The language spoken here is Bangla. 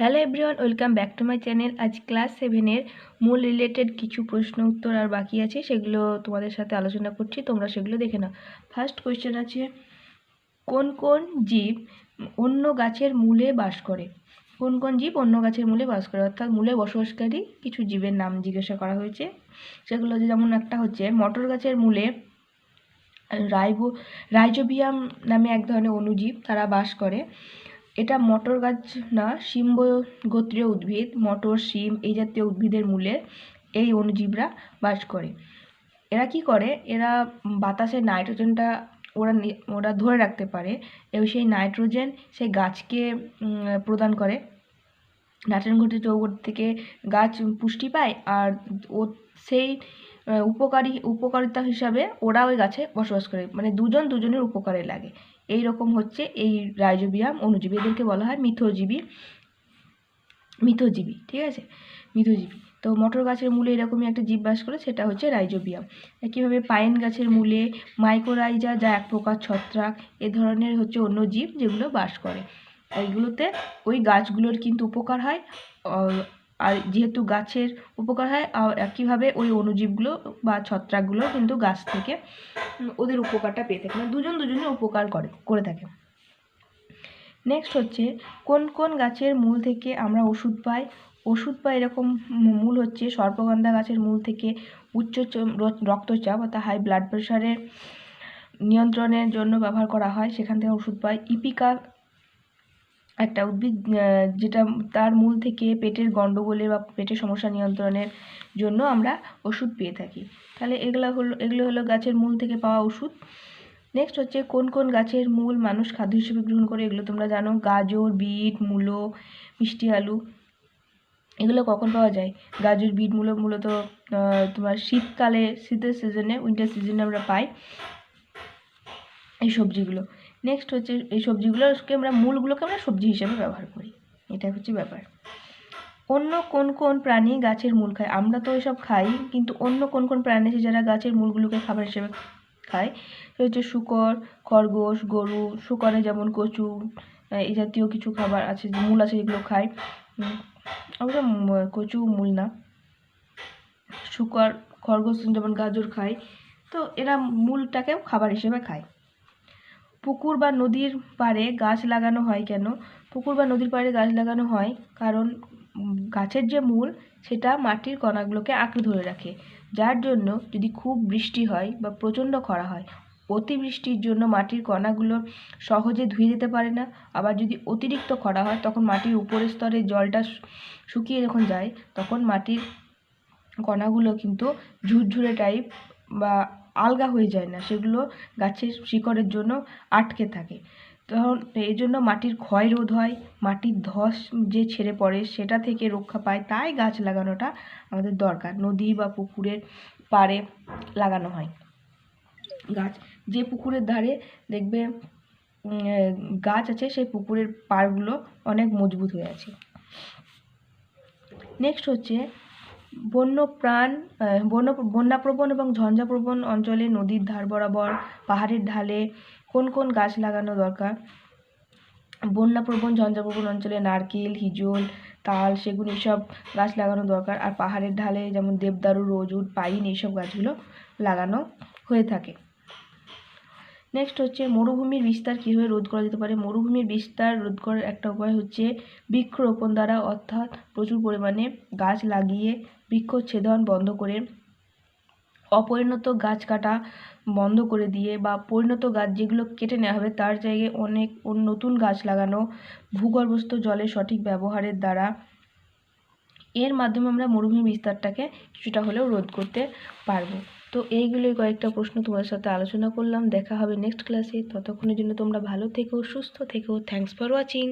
Hello everyone, welcome back to my channel. আজ ক্লাস সেভেনের মূল রিলেটেড কিছু প্রশ্ন, উত্তর আর বাকি আছে, সেগুলো তোমাদের সাথে আলোচনা করছি, তোমরা সেগুলো দেখে নাও। ফার্স্ট কোয়েশ্চেন আছে, কোন কোন জীব অন্য গাছের মূলে বাস করে? কোন কোন জীব অন্য গাছের মূলে বাস করে? অর্থাৎ মূলে বসবাসকারী কিছু জীবের নাম জিজ্ঞাসা করা হয়েছে। সেগুলো যেমন একটা হচ্ছে, মটর গাছের মূলে রাইবো রাইজোবিয়াম নামে এক ধরনের অণুজীব তারা বাস করে। এটা মটর গাছ না শিম্ব গোত্রীয় উদ্ভিদ, মটর, শিম এই জাতীয় উদ্ভিদের মূলে এই অণুজীবরা বাস করে। এরা কি করে? এরা বাতাসে নাইট্রোজেনটা ওরা ওরা ধরে রাখতে পারে, এবং সেই নাইট্রোজেন সেই গাছকে প্রদান করে। নাইট্রোজেন ঘটিত চৌকট থেকে গাছ পুষ্টি পায়, আর ও সেই উপকারী, উপকারিতা হিসাবে ওরা ওই গাছে বসবাস করে। মানে দুজন দুজনের উপকারে লাগে। এই রকম হচ্ছে এই রাইজোবিয়াম অণুজীবী। এদেরকে বলা হয় মিথজীবী। মিথজীবী, ঠিক আছে? মিথজীবী। তো মটর গাছের মূলে এরকমই একটা জীব বাস করে, সেটা হচ্ছে রাইজোবিয়াম। একইভাবে পাইন গাছের মূলে মাইকোরাইজা যা এক প্রকার ছত্রাক, এ ধরনের হচ্ছে অন্য জীব যেগুলো বাস করে। এইগুলোতে ওই গাছগুলোর কিন্তু উপকার হয় আর যেহেতু গাছের উপকার হয় আর একইভাবে ওই অণুজীবগুলো বা ছত্রাকগুলো কিন্তু গাছ থেকে ওদের উপকারটা পেয়ে থাকে। মানে দুজন দুজনের উপকার করে করে থাকে। নেক্সট হচ্ছে, কোন কোন গাছের মূল থেকে আমরা ওষুধ পাই? ওষুধ পাই এরকম মূল হচ্ছে সর্পগন্ধা গাছের মূল থেকে উচ্চ রক্তচাপ, অর্থাৎ হাই ব্লাড প্রেশারের নিয়ন্ত্রণের জন্য ব্যবহার করা হয়। সেখান থেকে ওষুধ পাই। ইপিকা একটা উদ্ভিদ যেটা তার মূল থেকে পেটের গণ্ডগোলে বা পেটের সমস্যা নিয়ন্ত্রণের জন্য আমরা ওষুধ পেয়ে থাকি। তাহলে এগুলো হলো এগুলো হলো গাছের মূল থেকে পাওয়া ওষুধ। নেক্সট হচ্ছে কোন কোন গাছের মূল মানুষ খাদ্য হিসেবে গ্রহণ করে, এগুলো তোমরা জানো। গাজর, বিট, মূলো, মিষ্টি, আলু। এগুলো কখন পাওয়া যায়? গাজর, বিট, মূলো মূলত তোমার শীতকালে, শীতের সিজনে উইন্টার সিজনে আমরা পাই এই সবজিগুলো। নেক্সট হচ্ছে এই সবজিগুলোকে আমরা মূলগুলোকে আমরা সবজি হিসেবে ব্যবহার করি। এটা হচ্ছে ব্যাপার। অন্য কোন কোন প্রাণী গাছের মূল খায়? আমরা তো এসব খাই, কিন্তু অন্য কোন কোন প্রাণী আছে যারা গাছের মূলগুলোকে খাবার হিসেবে খায়? সে হচ্ছে শুকর, খরগোশ, গরু, শুকরে যেমন কচু এই জাতীয় কিছু খাবার আছে মূল আছে যেগুলো খায়। অবশ্য কচু মূল না। শুকর, খরগোশ যেমন গাজর খায়, তো এরা মূলটাকেও খাবার হিসেবে খায়। পুকুর বা নদীর পাড়ে গাছ লাগানো হয় কেন? পুকুর বা নদীর পাড়ে গাছ লাগানো হয় কারণ গাছের যে মূল সেটা মাটির কণাগুলোকে আঁকড়ে ধরে রাখে। যার জন্য যদি খুব বৃষ্টি হয় বা প্রচণ্ড খরা হয়, অতিবৃষ্টির জন্য মাটির কণাগুলো সহজে ধুয়ে যেতে পারে না। আবার যদি অতিরিক্ত খরা হয়, তখন মাটির উপরের স্তরে জলটা শুকিয়ে যখন যায়, তখন মাটির কণাগুলো কিন্তু ঝুরঝুরে টাইপ বা আলগা হয়ে যায় না, সেগুলো গাছের শিকড়ের জন্য আটকে থাকে। তখন এই জন্য মাটির ক্ষয় রোধ হয়, মাটির ধস যে ছেড়ে পড়ে সেটা থেকে রক্ষা পায়, তাই গাছ লাগানোটা আমাদের দরকার, নদী বা পুকুরের পাড়ে লাগানো হয়। গাছ যে পুকুরের ধারে দেখবে গাছ আছে, সেই পুকুরের পাড়গুলো অনেক মজবুত হয়ে আছে। নেক্সট হচ্ছে বন্য প্রাণ আহ, বন্য বন্যাপ্রবণ এবং ঝঞ্ঝাপ্রবণ অঞ্চলে নদীর ধার বরাবর পাহাড়ের ঢালে কোন কোন গাছ লাগানো দরকার? বন্যাপ্রবণ ঝঞ্ঝাপ্রবণ অঞ্চলে নারকেল হিজল তাল সেগুন এইসব গাছ লাগানো দরকার। আর পাহাড়ের ঢালে যেমন দেবদারু রোজউড পাইন এইসব গাছগুলো লাগানো হয়ে থাকে। নেক্সট হচ্ছে মরুভূমির বিস্তার কীভাবে রোধ করা যেতে পারে? মরুভূমির বিস্তার রোধ করার একটা উপায় হচ্ছে বৃক্ষরোপণ দ্বারা অর্থাৎ প্রচুর পরিমাণে গাছ লাগিয়ে বৃক্ষচ্ছেদন বন্ধ করে অপরিণত গাছ কাটা বন্ধ করে দিয়ে বা পরিণত গাছ যেগুলো কেটে নেওয়া হবে, তার জায়গায় অনেক নতুন গাছ লাগানো ভূগর্ভস্থ জলের সঠিক ব্যবহারের দ্বারা এর মাধ্যমে আমরা মরুভূমি বিস্তারটাকে কিছুটা হলেও রোধ করতে পারব। তো এইগুলোই কয়েকটা প্রশ্ন তোমার সাথে আলোচনা করলাম। দেখা হবে নেক্সট ক্লাসে ততক্ষণের জন্য তোমরা ভালো থেকো, সুস্থ থেকো। Thanks for watching